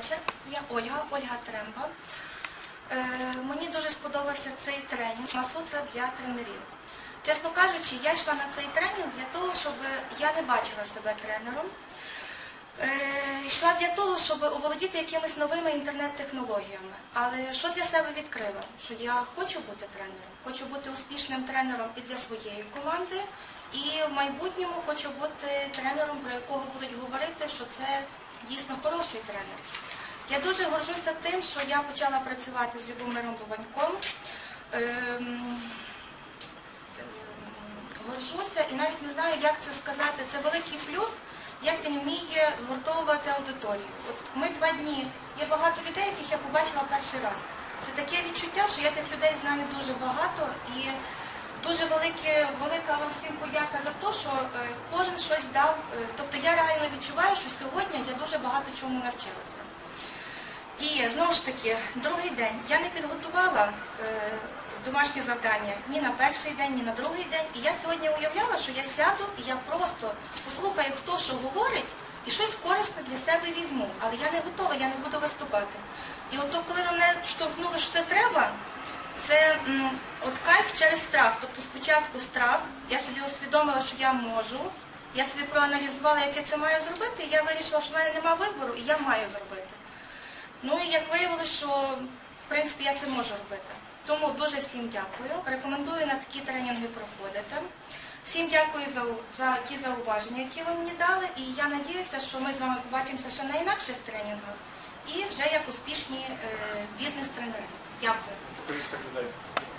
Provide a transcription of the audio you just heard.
вечір. Я Ольга, Ольга Тремба. Е, мені дуже сподобався цей тренінг Масутра для тренерів. Чесно кажучи, я йшла на цей тренінг для того, щоб я не бачила себе тренером. Е, йшла для того, щоб оволодіти якимись новими інтернет-технологіями. Але що для себе відкрила? Що я хочу бути тренером, хочу бути успішним тренером і для своєї команди, і в майбутньому хочу бути тренером, про якого будуть говорити, що це дійсно хороший тренер. Я дуже горжуся тим, що я почала працювати з Любомиром Бованьком. Ем, горжуся і навіть не знаю, як це сказати. Це великий плюс, як він вміє згуртовувати аудиторію. От ми два дні, є багато людей, яких я побачила перший раз. Це таке відчуття, що я тих людей знаю дуже багато і дуже велике, велика вам всім подяка за те, що е, кожен щось дав. Е, Тобто я реально відчуваю, що сьогодні я дуже багато чому навчилася. І знову ж таки, другий день я не підготувала е, домашнє завдання ні на перший день, ні на другий день. І я сьогодні уявляла, що я сяду і я просто послухаю, хто що говорить, і щось корисне для себе візьму. Але я не готова, я не буду виступати. І от коли ви мене штовхнули, що це треба, це м, от кайф через страх. Тобто спочатку страх, я собі усвідомила, що я можу. Я собі проаналізувала, як я це маю зробити, і я вирішила, що в мене немає вибору, і я маю зробити. Ну і як виявилося, що в принципі я це можу робити. Тому дуже всім дякую. Рекомендую на такі тренінги проходити. Всім дякую за, за ті зауваження, які ви мені дали. І я надіюся, що ми з вами побачимося ще на інакших тренінгах і вже як успішні е, бізнес-тренери. Дякую. increase them.